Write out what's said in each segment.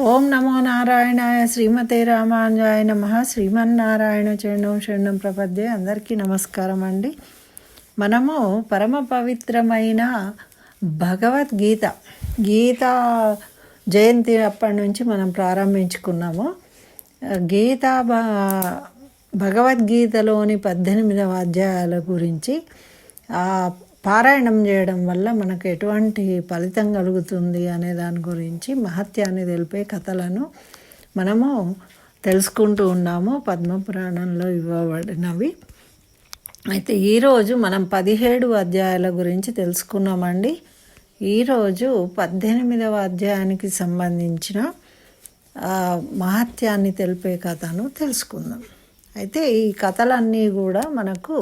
ఓం నమో నారాయణాయ శ్రీమతే రామానుజాయ నమ. శ్రీమన్నారాయణ చరణం శరణం ప్రపద్యే అందరికీ నమస్కారం అండి. మనము పరమ పవిత్రమైన భగవద్గీత గీత జయంతి అప్పటి నుంచి మనం ప్రారంభించుకున్నాము. గీత భ- భగవద్గీతలోని పద్దెనిమిదవ అధ్యాయాల గురించి పారాయణం చేయడం వల్ల మనకు ఎటువంటి ఫలితం కలుగుతుంది అనే దాని గురించి మహత్యాన్ని తెలిపే కథలను మనము తెలుసుకుంటూ ఉన్నాము. పద్మపురాణంలో ఇవ్వబడినవి. అయితే ఈరోజు మనం పదిహేడు అధ్యాయాల గురించి తెలుసుకున్నామండి. ఈరోజు పద్దెనిమిదవ అధ్యాయానికి సంబంధించిన మహత్యాన్ని తెలిపే కథను తెలుసుకుందాం. అయితే ఈ కథలన్నీ కూడా మనకు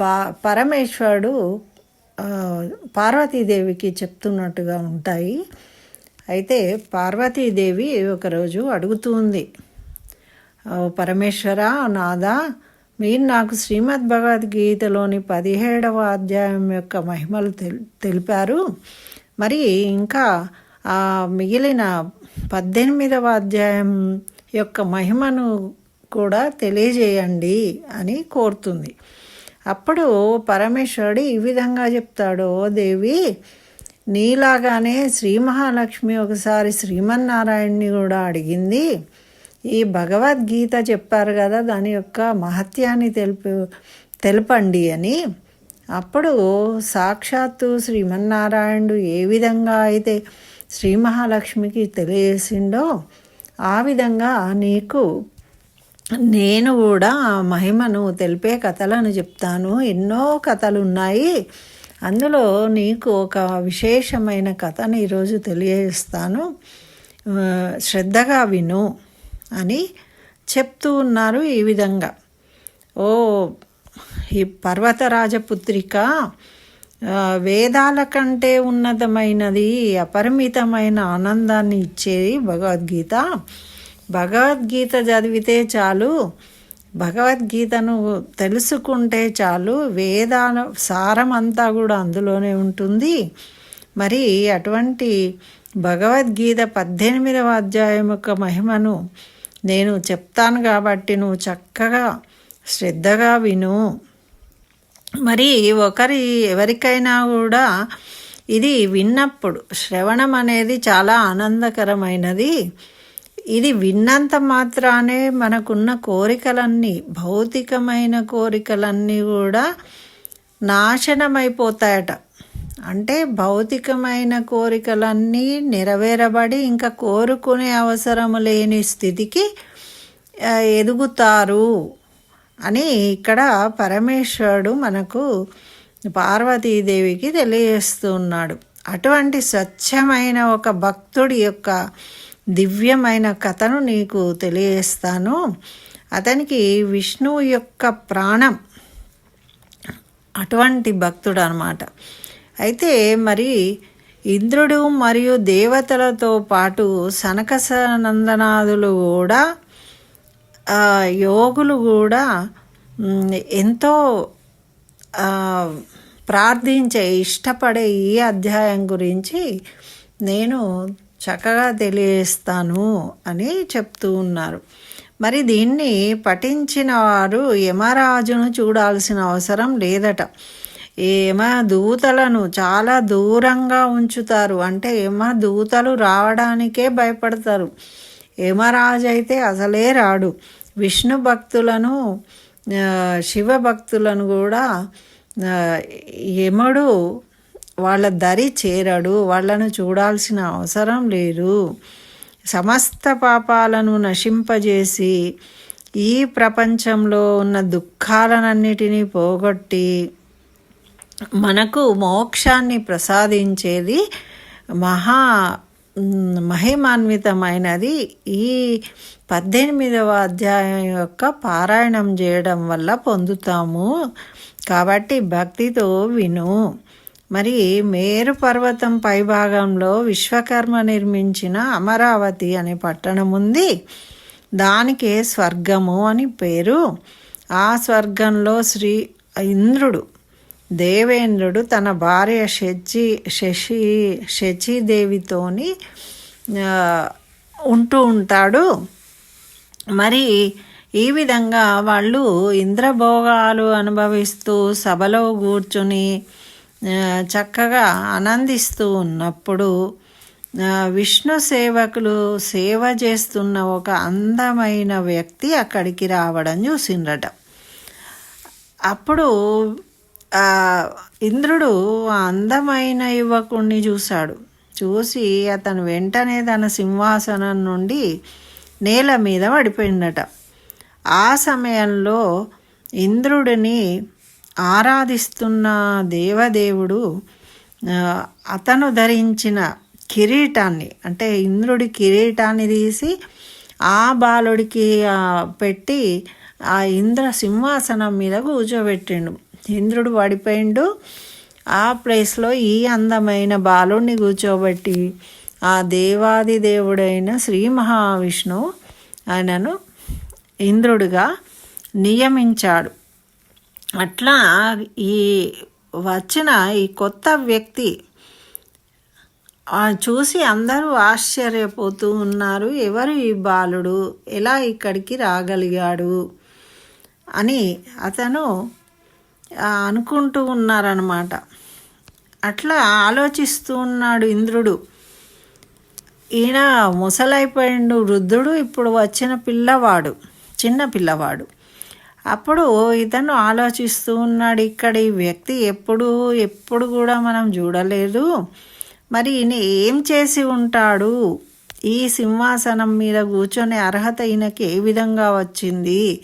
పా పరమేశ్వరుడు పార్వతీదేవికి చెప్తున్నట్టుగా ఉంటాయి. అయితే పార్వతీదేవి ఒకరోజు అడుగుతుంది పరమేశ్వర నాదా మీరు నాకు శ్రీమద్ భగవద్గీతలోని పదిహేడవ అధ్యాయం యొక్క మహిమలు తెల్ తెలిపారు. మరి ఇంకా ఆ మిగిలిన పద్దెనిమిదవ అధ్యాయం యొక్క మహిమను కూడా తెలియజేయండి అని కోరుతుంది. అప్పుడు పరమేశ్వరుడు ఈ విధంగా చెప్తాడు "ఓ దేవి నీలాగానే శ్రీ మహాలక్ష్మి ఒకసారి శ్రీమన్నారాయణ్ణి కూడా అడిగింది. ఈ భగవద్గీత చెప్పారు కదా దాని యొక్క మహత్యాన్ని తెలుపు తెలపండి అని. అప్పుడు సాక్షాత్తు శ్రీమన్నారాయణుడు ఏ విధంగా అయితే శ్రీ మహాలక్ష్మికి తెలియసిండో ఆ విధంగా నీకు నేను కూడా ఆ మహిమను తెలిపే కథలను చెప్తాను. ఎన్నో కథలు ఉన్నాయి అందులో నీకు ఒక విశేషమైన కథను ఈరోజు తెలియజేస్తాను. శ్రద్ధగా విను అని చెప్తూ ఉన్నారు ఈ విధంగా. ఓ ఈ పర్వతరాజపుత్రిక వేదాల కంటే ఉన్నతమైనది అపరిమితమైన ఆనందాన్ని ఇచ్చేది భగవద్గీత. భగవద్గీత చదివితే చాలు. భగవద్గీతను తెలుసుకుంటే చాలు. వేదాల సారం అంతా కూడా అందులోనే ఉంటుంది. మరి అటువంటి భగవద్గీత పద్దెనిమిదవ అధ్యాయం యొక్క మహిమను నేను చెప్తాను కాబట్టి నువ్వు చక్కగా శ్రద్ధగా విను. మరి ఒకరి ఎవరికైనా కూడా ఇది విన్నప్పుడు శ్రవణం అనేది చాలా ఆనందకరమైనది. ఇది విన్నంత మాత్రానే మనకున్న కోరికలన్నీ భౌతికమైన కోరికలన్నీ కూడా నాశనమైపోతాయట. అంటే భౌతికమైన కోరికలన్నీ నెరవేరబడి ఇంకా కోరుకునే అవసరం లేని స్థితికి ఎదుగుతారు అని ఇక్కడ పరమేశ్వరుడు మనకు పార్వతీదేవికి తెలియజేస్తున్నాడు అటువంటి స్వచ్ఛమైన ఒక భక్తుడి యొక్క దివ్యమైన కథను నీకు తెలియజేస్తాను. అతనికి విష్ణువు యొక్క ప్రాణం అటువంటి భక్తుడు అనమాట అయితే మరి ఇంద్రుడు మరియు దేవతలతో పాటు సనకసనందనాదులు కూడా యోగులు కూడా ఎంతో ప్రార్థించే ఇష్టపడే ఈ అధ్యాయం గురించి నేను చక్కగా తెలియజేస్తాను అని చెప్తూ ఉన్నారు. మరి దీన్ని పఠించిన వారు యమరాజును చూడాల్సిన అవసరం లేదట. ఈ యమ దూతలను చాలా దూరంగా ఉంచుతారు. అంటే యమ దూతలు రావడానికే భయపడతారు. యమరాజు అయితే అసలే రాడు. విష్ణు భక్తులను శివ భక్తులను కూడా యముడు వాళ్ళ దరి చేరడు వాళ్ళను చూడాల్సిన అవసరం లేదు. సమస్త పాపాలను నశింపజేసి ఈ ప్రపంచంలో ఉన్న దుఃఖాలనన్నిటినీ పోగొట్టి మనకు మోక్షాన్ని ప్రసాదించేది మహా మహిమాన్వితమైనది. ఈ పద్దెనిమిదవ అధ్యాయం యొక్క పారాయణం చేయడం వల్ల పొందుతాము. కాబట్టి భక్తితో విను. మరి మేరు పర్వతం పైభాగంలో విశ్వకర్మ నిర్మించిన అమరావతి అనే పట్టణం ఉంది. దానికే స్వర్గము అని పేరు. ఆ స్వర్గంలో శ్రీ ఇంద్రుడు దేవేంద్రుడు తన భార్య శచి శశి శచిదేవితోని ఉంటూ ఉంటాడు. మరి ఈ విధంగా వాళ్ళు ఇంద్రభోగాలు అనుభవిస్తూ సభలో కూర్చుని చక్కగా ఆనందిస్తూ ఉన్నప్పుడు విష్ణు సేవకులు సేవ చేస్తున్న ఒక అందమైన వ్యక్తి అక్కడికి రావడం చూసిండ్రట. అప్పుడు ఇంద్రుడు ఆ అందమైన యువకుణ్ణి చూశాడు. చూసి అతను వెంటనే తన సింహాసనం నుండి నేల మీద పడిపోయిందట. ఆ సమయంలో ఇంద్రుడిని ఆరాధిస్తున్న దేవదేవుడు అతను ధరించిన కిరీటాన్ని అంటే ఇంద్రుడి కిరీటాన్ని తీసి ఆ బాలుడికి పెట్టి ఆ ఇంద్ర సింహాసనం మీద కూర్చోబెట్టిండు. ఇంద్రుడు పడిపోయిండు. ఆ ప్లేస్లో ఈ అందమైన బాలుడిని కూర్చోబెట్టి ఆ దేవాది దేవుడైన శ్రీ మహావిష్ణువు ఆయనను ఇంద్రుడిగా నియమించాడు. అట్లా ఈ వచ్చిన ఈ కొత్త వ్యక్తి చూసి అందరూ ఆశ్చర్యపోతూ ఉన్నారు ఎవరు ఈ బాలుడు? ఎలా ఇక్కడికి రాగలిగాడు? అని అతను అనుకుంటూ ఉన్నారనమాట అట్లా ఆలోచిస్తూ ఉన్నాడు ఇంద్రుడు. ఈయన ముసలైపోయిండు వృద్ధుడు ఇప్పుడు వచ్చిన పిల్లవాడు చిన్న పిల్లవాడు. అప్పుడు ఇతను ఆలోచిస్తూ ఉన్నాడు ఇక్కడ ఈ వ్యక్తి ఎప్పుడు ఎప్పుడు కూడా మనం చూడలేదు. మరి ఈయన ఏం చేసి ఉంటాడు? ఈ సింహాసనం మీద కూర్చొని అర్హత ఈయనకి ఏ విధంగా వచ్చింది?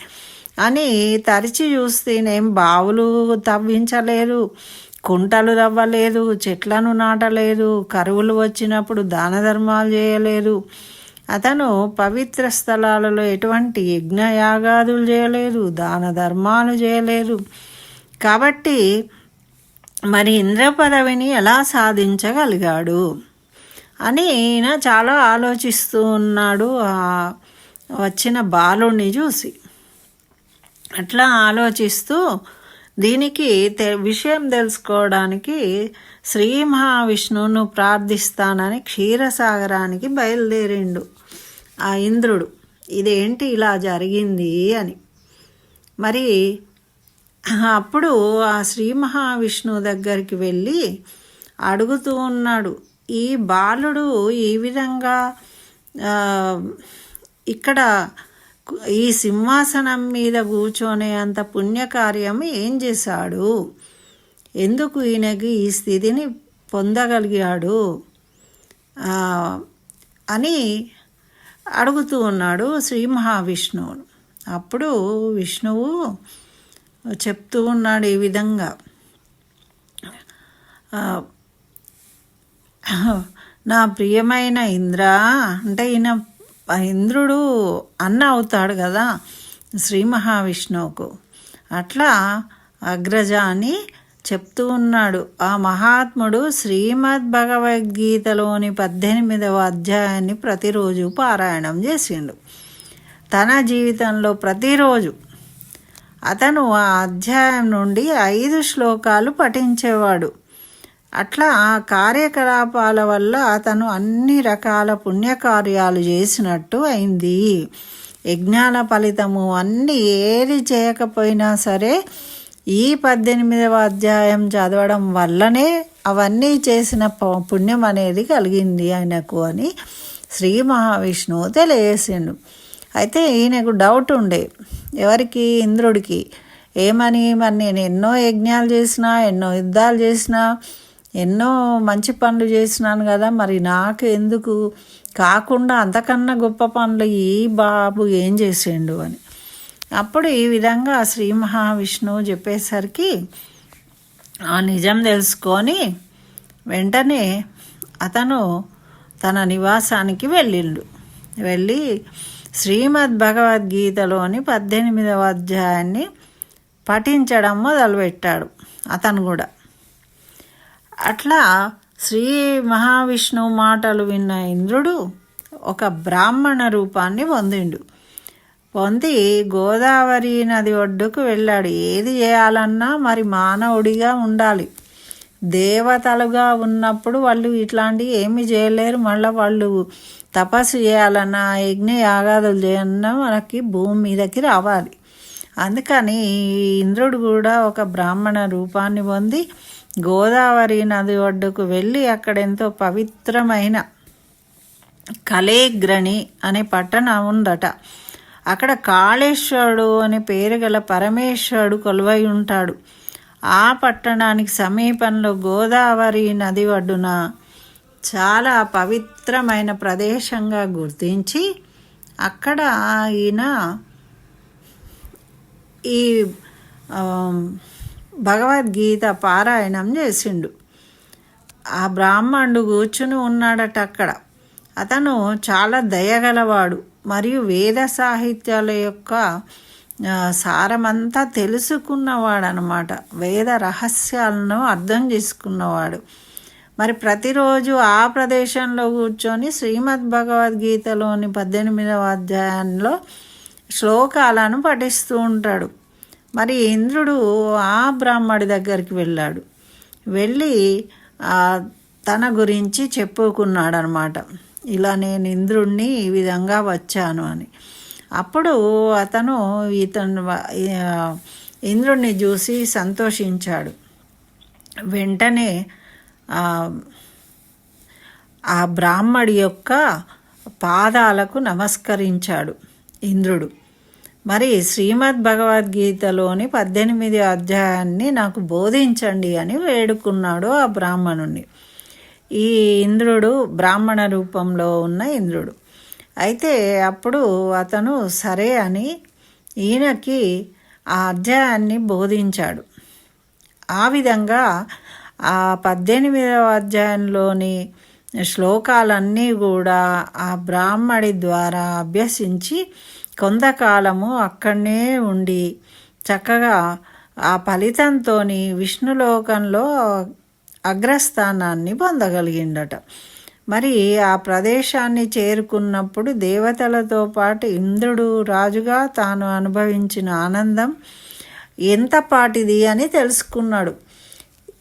అని తరిచి చూస్తేనేం బావులు తవ్వించలేదు కుంటలు తవ్వలేదు చెట్లను నాటలేదు కరువులు వచ్చినప్పుడు దాన ధర్మాలు చేయలేదు. అతను పవిత్ర స్థలాలలో ఎటువంటి యజ్ఞయాగాదులు చేయలేదు దాన ధర్మాలు చేయలేదు. కాబట్టి మరి ఇంద్ర పదవిని ఎలా సాధించగలిగాడు? అని ఈయన చాలా ఆలోచిస్తూ ఉన్నాడు ఆ వచ్చిన బాలుడిని చూసి. అట్లా ఆలోచిస్తూ దీనికి తె విషయం తెలుసుకోవడానికి శ్రీ మహావిష్ణువును ప్రార్థిస్తానని క్షీరసాగరానికి బయలుదేరిండు. ఆ ఇంద్రుడు ఇదేంటి ఇలా జరిగింది? అని. మరి అప్పుడు ఆ శ్రీ మహావిష్ణువు దగ్గరికి వెళ్ళి అడుగుతూ ఉన్నాడు ఈ బాలుడు ఈ విధంగా ఇక్కడ ఈ సింహాసనం మీద కూర్చొనే అంత పుణ్యకార్యం ఏం చేశాడు? ఎందుకు ఈయనకి ఈ స్థితిని పొందగలిగాడు? అని అడుగుతూ ఉన్నాడు శ్రీ మహావిష్ణువును. అప్పుడు విష్ణువు చెప్తూ ఉన్నాడు ఈ విధంగా. నా ప్రియమైన ఇంద్ర అంటే ఈయన ఇంద్రుడు అన్న అవుతాడు కదా శ్రీ మహావిష్ణువుకు. అట్లా అగ్రజ అని చెప్తూ ఉన్నాడు. ఆ మహాత్ముడు శ్రీమద్ భగవద్గీతలోని పద్దెనిమిదవ అధ్యాయాన్ని ప్రతిరోజు పారాయణం చేసిండు. తన జీవితంలో ప్రతిరోజు అతను ఆ అధ్యాయం నుండి ఐదు శ్లోకాలు పఠించేవాడు. అట్లా ఆ కార్యకలాపాల వల్ల అతను అన్ని రకాల పుణ్యకార్యాలు చేసినట్టు అయింది. యజ్ఞాల ఫలితము అన్నీ ఏది చేయకపోయినా సరే ఈ పద్దెనిమిదవ అధ్యాయం చదవడం వల్లనే అవన్నీ చేసిన ప- పుణ్యం అనేది కలిగింది ఆయనకు అని శ్రీ మహావిష్ణువు తెలియజేసిండు. అయితే ఈయనకు డౌట్ ఉండే. ఎవరికి? ఇంద్రుడికి. ఏమని? మరి నేను ఎన్నో యజ్ఞాలు చేసినా ఎన్నో యుద్ధాలు చేసినా ఎన్నో మంచి పనులు చేసినాను కదా మరి నాకు ఎందుకు? కాకుండా అంతకన్నా గొప్ప పనులు ఈ బాబు ఏం చేసిండు అని. అప్పుడు ఈ విధంగా శ్రీ మహావిష్ణువు చెప్పేసరికి ఆ నిజం తెలుసుకొని వెంటనే అతను తన నివాసానికి వెళ్ళిండు. వెళ్ళి శ్రీమద్ భగవద్గీతలోని పద్దెనిమిదవ అధ్యాయాన్ని పఠించడం మొదలుపెట్టాడు అతను కూడా. అట్లా శ్రీ మహావిష్ణువు మాటలు విన్న ఇంద్రుడు ఒక బ్రాహ్మణ రూపాన్ని పొందిండు. పొంది గోదావరి నది ఒడ్డుకు వెళ్ళాడు. ఏది చేయాలన్నా మరి మానవుడిగా ఉండాలి. దేవతలుగా ఉన్నప్పుడు వాళ్ళు ఇట్లాంటివి ఏమి చేయలేరు. మళ్ళీ వాళ్ళు తపస్సు చేయాలన్నా యజ్ఞ యాగాదులు చేయాలన్నా మనకి భూమి మీదకి రావాలి. అందుకని ఇంద్రుడు కూడా ఒక బ్రాహ్మణ రూపాన్ని పొంది గోదావరి నది ఒడ్డుకు వెళ్ళి అక్కడ ఎంతో పవిత్రమైన కలేగ్రణి అనే పట్టణం ఉందట. అక్కడ కాళేశ్వరుడు అనే పేరు గల పరమేశ్వరుడు కొలువై ఉంటాడు. ఆ పట్టణానికి సమీపంలో గోదావరి నది ఒడ్డున చాలా పవిత్రమైన ప్రదేశంగా గుర్తించి అక్కడ ఈయన ఈ భగవద్గీత పారాయణం చేసిండు. ఆ బ్రాహ్మణుడు కూర్చుని ఉన్నాడట అక్కడ. అతను చాలా దయగలవాడు. మరియు వేద సాహిత్యాల యొక్క సారమంతా తెలుసుకున్నవాడనమాట. వేద రహస్యాలను అర్థం చేసుకున్నవాడు. మరి ప్రతిరోజు ఆ ప్రదేశంలో కూర్చొని శ్రీమద్ భగవద్గీతలోని పద్దెనిమిదవ అధ్యాయంలో శ్లోకాలను పఠిస్తూ ఉంటాడు. మరి ఇంద్రుడు ఆ బ్రాహ్మడి దగ్గరికి వెళ్ళాడు. వెళ్ళి తన గురించి చెప్పుకున్నాడు అనమాట ఇలా నేను ఇంద్రుణ్ణి ఈ విధంగా వచ్చాను అని. అప్పుడు అతను ఇతను ఇంద్రుణ్ణి చూసి సంతోషించాడు. వెంటనే ఆ బ్రాహ్మడి యొక్క పాదాలకు నమస్కరించాడు ఇంద్రుడు. మరి శ్రీమద్ భగవద్గీతలోని పద్దెనిమిది అధ్యాయాన్ని నాకు బోధించండి అని వేడుకున్నాడు ఆ బ్రాహ్మణుణ్ణి. ఈ ఇంద్రుడు బ్రాహ్మణ రూపంలో ఉన్న ఇంద్రుడు. అయితే అప్పుడు అతను సరే అని ఈయనకి ఆ అధ్యాయాన్ని బోధించాడు. ఆ విధంగా ఆ పద్దెనిమిదవ అధ్యాయంలోని శ్లోకాలన్నీ కూడా ఆ బ్రాహ్మడి ద్వారా అభ్యసించి కొంతకాలము అక్కడనే ఉండి చక్కగా ఆ ఫలితంతో విష్ణులోకంలో అగ్రస్థానాన్ని పొందగలిగిండట మరి ఆ ప్రదేశాన్ని చేరుకున్నప్పుడు దేవతలతో పాటు ఇంద్రుడు రాజుగా తాను అనుభవించిన ఆనందం ఎంత పాటిది అని తెలుసుకున్నాడు.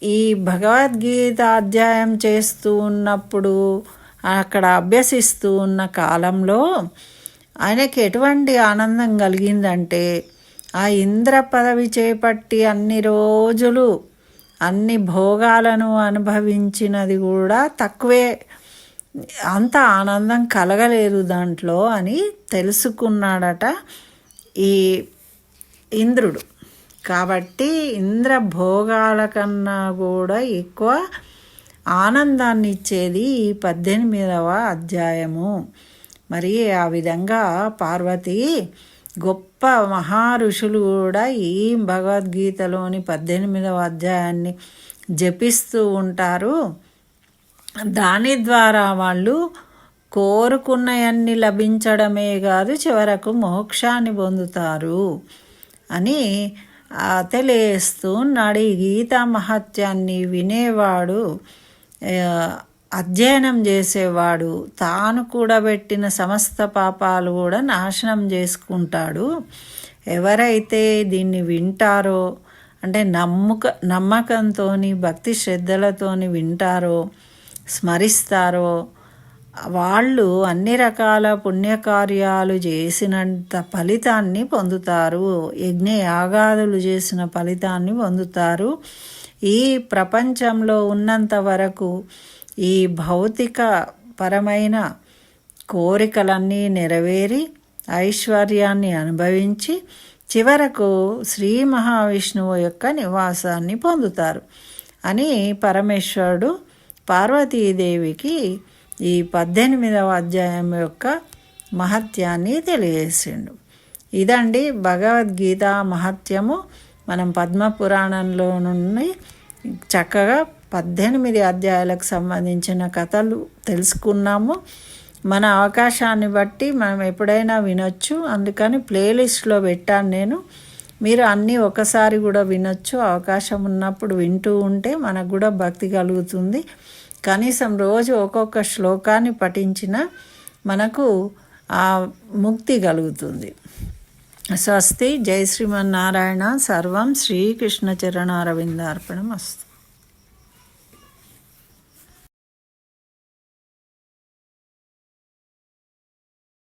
ఈ భగవద్గీత అధ్యాయం చేస్తూ ఉన్నప్పుడు అక్కడ అభ్యసిస్తూ ఉన్న కాలంలో ఆయనకి ఎటువంటి ఆనందం కలిగిందంటే ఆ ఇంద్ర పదవి చేపట్టి అన్ని రోజులు అన్ని భోగాలను అనుభవించినది కూడా తక్కువే. అంత ఆనందం కలగలేదు దాంట్లో అని తెలుసుకున్నాడట ఈ ఇంద్రుడు. కాబట్టి ఇంద్ర భోగాల కన్నా కూడా ఎక్కువ ఆనందాన్ని ఇచ్చేది ఈ పద్దెనిమిదవ అధ్యాయము. మరి ఆ విధంగా పార్వతి గొప్ప మహారుషులు కూడా ఈ భగవద్గీతలోని పద్దెనిమిదవ అధ్యాయాన్ని జపిస్తూ ఉంటారు. దాని ద్వారా వాళ్ళు కోరుకున్నవన్నీ లభించడమే కాదు చివరకు మోక్షాన్ని పొందుతారు అని తెలియస్తూ ఉన్నాడు ఈ గీతా మహత్యాన్ని వినేవాడు అధ్యయనం చేసేవాడు. తాను కూడబెట్టిన సమస్త పాపాలు కూడా నాశనం చేసుకుంటాడు. ఎవరైతే దీన్ని వింటారో అంటే నమ్ముక నమ్మకంతో భక్తి శ్రద్ధలతోని వింటారో స్మరిస్తారో వాళ్ళు అన్ని రకాల పుణ్యకార్యాలు చేసినంత ఫలితాన్ని పొందుతారు. యజ్ఞ యాగాదులు చేసిన ఫలితాన్ని పొందుతారు. ఈ ప్రపంచంలో ఉన్నంత వరకు ఈ భౌతిక పరమైన కోరికలన్నీ నెరవేరి ఐశ్వర్యాన్ని అనుభవించి చివరకు శ్రీ మహావిష్ణువు యొక్క నివాసాన్ని పొందుతారు అని పరమేశ్వరుడు పార్వతీదేవికి ఈ పద్దెనిమిదవ అధ్యాయం యొక్క మహత్యాన్ని తెలియజేసిండు. ఇదండి భగవద్గీత మహత్యము. మనం పద్మపురాణంలో నుండి చక్కగా పద్దెనిమిది అధ్యాయాలకు సంబంధించిన కథలు తెలుసుకున్నాము. మన అవకాశాన్ని బట్టి మనం ఎప్పుడైనా వినొచ్చు. అందుకని ప్లేలిస్ట్లో పెట్టాను నేను. మీరు అన్నీ ఒకసారి కూడా వినొచ్చు. అవకాశం ఉన్నప్పుడు వింటూ ఉంటే మనకు కూడా భక్తి కలుగుతుంది. కనీసం రోజు ఒక్కొక్క శ్లోకాన్ని పఠించిన మనకు ఆ ముక్తి కలుగుతుంది. స్వస్తి. జై శ్రీమన్నారాయణ. సర్వం శ్రీకృష్ణ చరణారవిందార్పణం అస్తు